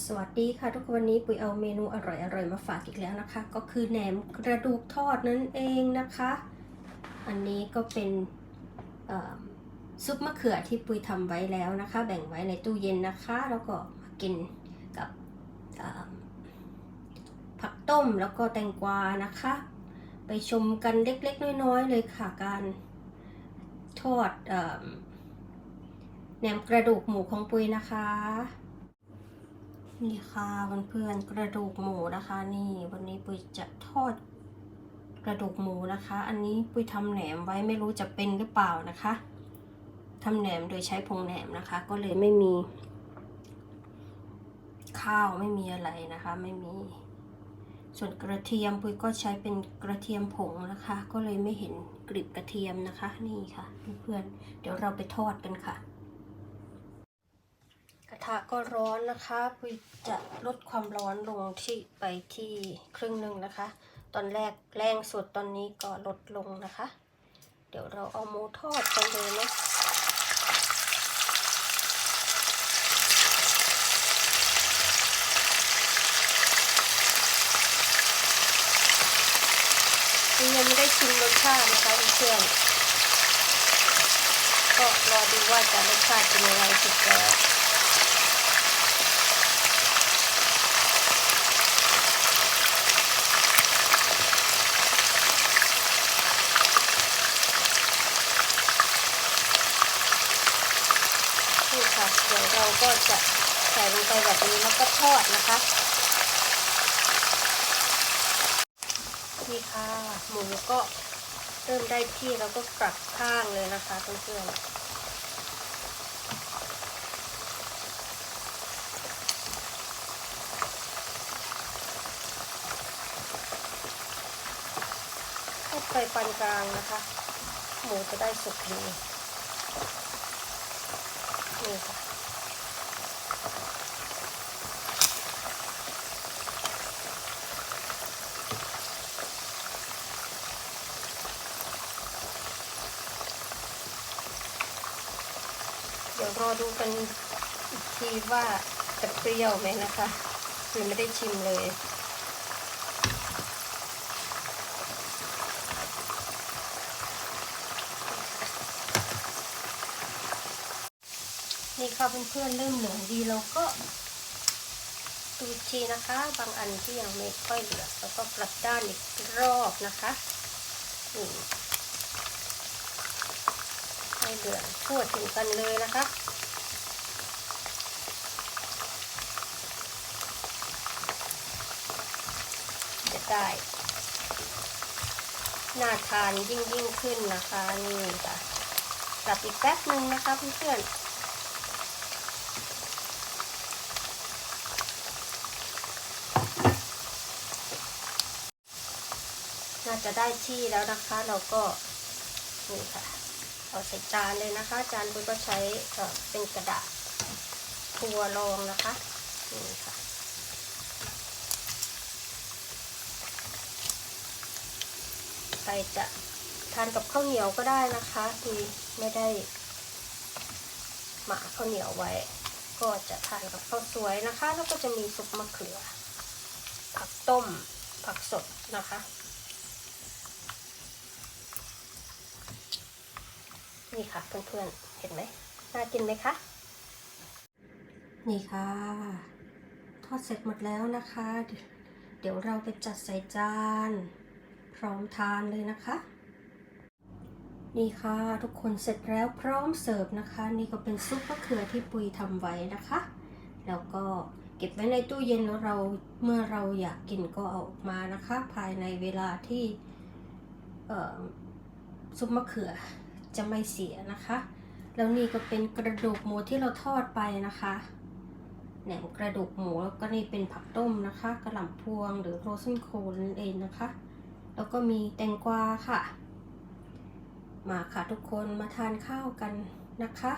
สวัสดีค่ะทุกคนวันนี้ปุ๋ยเอาเมนูอร่อยๆมาฝากอีกแล้วนะคะ ก็คือแหนมกระดูกทอดนั่นเองนะคะ อันนี้ก็เป็นซุปมะเขือที่ปุ๋ยทำไว้แล้วนะคะ แบ่งไว้ในตู้เย็นนะคะ แล้วก็มากินกับผักต้มแล้วก็แตงกวานะคะ ไปชมกันเล็กๆ น้อยๆ เลยค่ะการทอดอแหนมกระดูกหมูของปุ๋ยนะคะ นี่ค่ะเพื่อนๆกระดูกหมูนะคะ นี่วันนี้ปุ้ยจะทอดกระดูกหมูนะคะ อันนี้ปุ้ยทำแหนมไว้ไม่รู้จะเป็นหรือเปล่านะคะทำแหนมโดยใช้ผงแหนมนะคะ ก็เลยไม่มี ข้าวไม่มีอะไรนะคะ ไม่มี ส่วนกระเทียมปุ้ยก็ใช้เป็นกระเทียมผงนะคะ ก็เลยไม่เห็นกลีบกระเทียมนะคะ นี่ค่ะเพื่อนๆเดี๋ยวเราไปทอดกันค่ะ ทะก็ร้อนนะคะปุยจะลดความร้อนลงที่ไปที่ครึ่งหนึ่งนะคะ ตอนแรกแรงสุดตอนนี้ก็ลดลงนะคะ เดี๋ยวเราเอาหมูทอดกันเลยนะยังไม่ได้ชิมรสชาตินะคะเพื่อนก็รอดูว่าจะรสชาติเป็นยังไงสุดแล้ว นี่ ค่ะ เดี๋ยวเราก็จะใส่ลงไปแบบนี้แล้วก็ทอดนะคะ นี่ค่ะ หมูก็เริ่มได้ที่แล้วก็กลับข้างเลยนะคะเพื่อนๆทอไฟปานกลางนะคะ หมูจะได้สุกดี นี่ค่ะเดี๋ยวรอดูกันอีกทีว่าจะเปรี้ยวไหมนะคะคือไม่ได้ชิมเลย นี่ค่ะเพื่อนๆเริ่มเหลืองดีเราก็ดูทีนะคะ บางอันที่ยังไม่ค่อยเหลืองแล้วก็กลับด้านอีกรอบนะคะนี่ให้เหลืองทั่วถึงกันเลยนะคะจะได้น่าทานยิ่งยิ่งขึ้นนะคะนี่ค่ะกลับอีกแป๊บนึงนะคะเพื่อนๆ จะได้ที่แล้วนะคะ เราก็นี่ค่ะเอาใส่จานเลยนะคะ จานปุ้ยก็ใช้เอ่อเป็นกระดาษทัวรองนะคะนี่ค่ะใครจะทานกับข้าวเหนียวก็ได้นะคะที่ไม่ได้หมาข้าวเหนียวไว้ ก็จะทานกับข้าวสวยนะคะ แล้วก็จะมีซุปมะเขือ ผักต้มผักสดนะคะ นี่ค่ะเพื่อนๆ เห็นไหมน่ากินไหมคะ นี่ค่ะ ทอดเสร็จหมดแล้วนะคะ เดี๋ยวเราไปจัดใส่จาน พร้อมทานเลยนะคะ นี่ค่ะทุกคนเสร็จแล้วพร้อมเสิร์ฟนะคะ นี่ก็เป็นซุปมะเขือที่ปุยทำไว้นะคะ แล้วก็เก็บไว้ในตู้เย็นแล้วเราเมื่อเราอยากกินก็เอาออกมานะคะ ภายในเวลาที่ซุปมะเขือ จะไม่เสียนะคะ แล้วนี่ก็เป็นกระดูกหมูที่เราทอดไปนะคะแหนมกระดูกหมูแล้วก็นี่เป็นผักต้มนะคะกระหล่ำพวงหรือโรสนโคนนั่นเองนะคะ แล้วก็มีแตงกวาค่ะ มาค่ะทุกคนมาทานข้าวกันนะคะ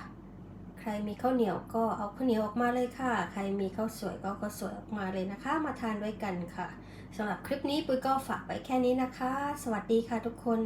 ใครมีข้าวเหนียวก็เอาข้าวเหนียวออกมาเลยค่ะ ใครมีข้าวสวยก็เอาข้าวสวยออกมาเลยนะคะ มาทานด้วยกันค่ะสำหรับคลิปนี้ปุ้ยก็ฝากไว้แค่นี้นะคะ สวัสดีค่ะทุกคน